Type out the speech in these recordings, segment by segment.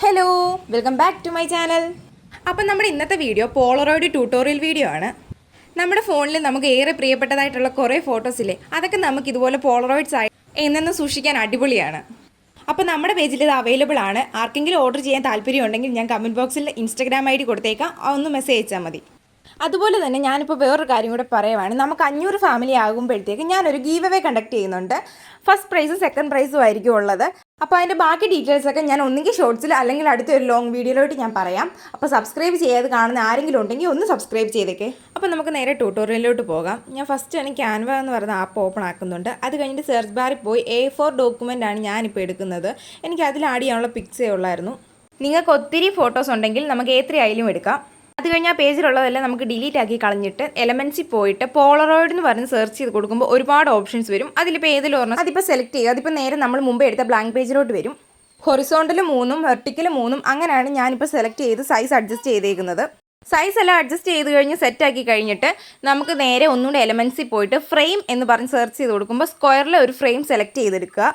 Hello welcome back to my channel അപ്പം നമ്മുടെ ഇന്നത്തെ വീഡിയോ പോളറോയിഡ് ട്യൂട്ടോറിയൽ വീഡിയോ ആണ്. നമ്മുടെ ഫോണിൽ നമുക്ക് ഏറെ പ്രിയപ്പെട്ടതായിട്ടുള്ള കുറേ ഫോട്ടോസ് ഇല്ലേ? അതൊക്കെ നമുക്ക് ഇതുപോലെ പോളറോയിഡ്സ് ആയി എന്നു സൂക്ഷിക്കാൻ അടിപൊളിയാണ്. അപ്പോൾ നമ്മുടെ പേജിൽ ഇത് അവൈലബിൾ ആണ്. ആർക്കെങ്കിലും ഓർഡർ ചെയ്യാൻ താല്പര്യം ഉണ്ടെങ്കിൽ ഞാൻ കമന്റ് ബോക്സിൽ ഇൻസ്റ്റാഗ്രാം ഐ ഡി കൊടുത്തേക്കാം. ഒന്ന് മെസ്സേജ് അയച്ചാൽ മതി. അതുപോലെ തന്നെ ഞാനിപ്പോൾ വേറൊരു കാര്യം കൂടെ പറയുവാണ്. നമുക്ക് അഞ്ഞൂറ് ഫാമിലി ആകുമ്പോഴത്തേക്ക് ഞാനൊരു ഗീവ് അവേ കണ്ടക്ട് ചെയ്യുന്നുണ്ട് ഫസ്റ്റ് പ്രൈസും സെക്കൻഡ് പ്രൈസും ആയിരിക്കും ഉള്ളത്. അപ്പോൾ അതിന്റെ ബാക്കി ഡീറ്റെയിൽസ് ഒക്കെ ഞാൻ ഒന്നുകിൽ ഷോർട്സിൽ അല്ലെങ്കിൽ അടുത്ത ഒരു ലോങ് വീഡിയോയിലോട്ട് ഞാൻ പറയാം. അപ്പോൾ സബ്സ്ക്രൈബ് ചെയ്യാതെ കാണുന്ന ആരെങ്കിലും ഉണ്ടെങ്കിൽ ഒന്ന് സബ്സ്ക്രൈബ് ചെയ്തേക്കെ. അപ്പോൾ നമുക്ക് നേരെ ട്യൂട്ടോറിയലിലോട്ട് പോകാം. ഞാൻ ഫസ്റ്റ് ആണ് ക്യാൻവ എന്ന് പറയുന്ന ആപ്പ് ഓപ്പൺ ആക്കുന്നുണ്ട്. അത് കഴിഞ്ഞിട്ട് സെർച്ച് ബാറിൽ പോയി എ ഫോർ ഡോക്യുമെന്റാണ് ഞാനിപ്പോൾ എടുക്കുന്നത്. എനിക്ക് അതിൽ ആഡ് ചെയ്യാനുള്ള പിക്സേ ഉള്ളായിരുന്നു. നിങ്ങൾക്ക് ഒത്തിരി ഫോട്ടോസ് ഉണ്ടെങ്കിൽ നമുക്ക് എ ത്രീ ആയാലും എടുക്കാം. അത് കഴിഞ്ഞാൽ ആ പേജിലുള്ളതെല്ലാം നമുക്ക് ഡിലീറ്റ് ആക്കി കളഞ്ഞിട്ട് എലമെൻസിൽ പോയിട്ട് പോളറോയിഡ് എന്ന് പറഞ്ഞ് സെർച്ച് ചെയ്ത് കൊടുക്കുമ്പോൾ ഒരുപാട് ഓപ്ഷൻസ് വരും. അതിലിപ്പോൾ ഏതിൽ ഓർമ്മ അതിപ്പോൾ സെലക്ട് ചെയ്യുക. അതിപ്പോൾ നേരെ നമ്മൾ മുമ്പ് എടുത്ത ബ്ലാങ്ക് പേജിലോട്ട് വരും. ഹൊറിസോണ്ടൽ മൂന്നും വെർട്ടിക്കൽ മൂന്നും അങ്ങനെയാണ് ഞാനിപ്പോൾ സെലക്ട് ചെയ്ത് സൈസ് അഡ്ജസ്റ്റ് ചെയ്തേക്കുന്നത്. സൈസ് എല്ലാം അഡ്ജസ്റ്റ് ചെയ്ത് കഴിഞ്ഞ് സെറ്റ് ആക്കി കഴിഞ്ഞിട്ട് നമുക്ക് നേരെ ഒന്നുകൂടെ എലമെൻസിൽ പോയിട്ട് ഫ്രെയിം എന്ന് പറഞ്ഞ് സെർച്ച് ചെയ്ത് കൊടുക്കുമ്പോൾ സ്ക്വയറിലെ ഒരു ഫ്രെയിം സെലക്ട് ചെയ്തെടുക്കുക.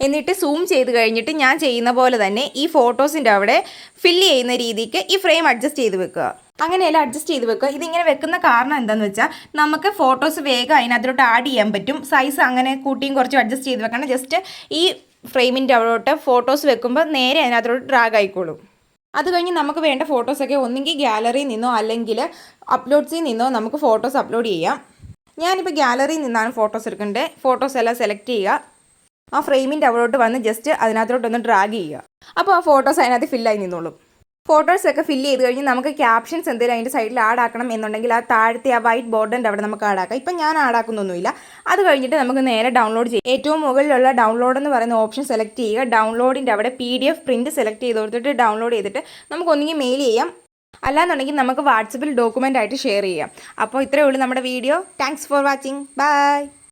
എന്നിട്ട് സൂം ചെയ്ത് കഴിഞ്ഞിട്ട് ഞാൻ ചെയ്യുന്ന പോലെ തന്നെ ഈ ഫോട്ടോസിന്റെ അവിടെ ഫില്ല് ചെയ്യുന്ന രീതിക്ക് ഈ ഫ്രെയിം അഡ്ജസ്റ്റ് ചെയ്ത് വെക്കുക. അങ്ങനെയല്ല അഡ്ജസ്റ്റ് ചെയ്ത് വെക്കുക. ഇതിങ്ങനെ വെക്കുന്ന കാരണം എന്താണെന്ന് വെച്ചാൽ നമുക്ക് ഫോട്ടോസ് വേഗം അതിനകത്തോട്ട് ആഡ് ചെയ്യാൻ പറ്റും. സൈസ് അങ്ങനെ കൂട്ടിയും കുറച്ചും അഡ്ജസ്റ്റ് ചെയ്ത് വെക്കണം. ജസ്റ്റ് ഈ ഫ്രെയിമിന്റെ അവിടോട്ട് ഫോട്ടോസ് വെക്കുമ്പോൾ നേരെ അതിനകത്തോട്ട് ഡ്രാഗ് ആയിക്കോളും. അത് കഴിഞ്ഞ് നമുക്ക് വേണ്ട ഫോട്ടോസൊക്കെ ഒന്നുകിൽ ഗാലറിയിൽ നിന്നോ അല്ലെങ്കിൽ അപ്ലോഡ്സിൽ നിന്നോ നമുക്ക് ഫോട്ടോസ് അപ്ലോഡ് ചെയ്യാം. ഞാനിപ്പോൾ ഗാലറിയിൽ നിന്നാണ് ഫോട്ടോസ് എടുക്കേണ്ടത് ഫോട്ടോസ് എല്ലാം സെലക്ട് ചെയ്യുക. ആ ഫ്രെയിമിന്റെ അവിടോട്ട് വന്ന് ജസ്റ്റ് അതിനകത്തോട്ടൊന്ന് ഡ്രാഗ് ചെയ്യുക. അപ്പോൾ ആ ഫോട്ടോസ് അതിനകത്ത് ഫില്ലായി നിന്നോളും. ഫോട്ടോസ് ഒക്കെ ഫില്ല് ചെയ്ത് കഴിഞ്ഞ് നമുക്ക് ക്യാപ്ഷൻസ് എന്തെങ്കിലും അതിന്റെ സൈഡിൽ ആഡ് ആക്കണം എന്നുണ്ടെങ്കിൽ ആ താഴത്തെ ആ വൈറ്റ് ബോർഡറിന്റെ അവിടെ നമുക്ക് ആഡ് ആക്കാം. ഇപ്പം ഞാൻ ആഡ് ആക്കുന്നൊന്നുമില്ല. അത് കഴിഞ്ഞിട്ട് നമുക്ക് നേരെ ഡൗൺലോഡ് ചെയ്യാം. ഏറ്റവും മുകളിലുള്ള ഡൗൺലോഡ് എന്ന് പറയുന്ന ഓപ്ഷൻ സെലക്ട് ചെയ്യുക. ഡൗൺലോഡിന്റെ അവിടെ P D F print select ചെയ്ത് കൊടുത്തിട്ട് ഡൗൺലോഡ് ചെയ്തിട്ട് നമുക്ക് ഒന്നുകിൽ മെയിൽ ചെയ്യാം. അല്ലാന്നുണ്ടെങ്കിൽ നമുക്ക് വാട്സപ്പിൽ ഡോക്യുമെന്റ് ആയിട്ട് ഷെയർ ചെയ്യാം. അപ്പോൾ ഇത്രയേ ഉള്ളൂ നമ്മുടെ video thanks for watching bye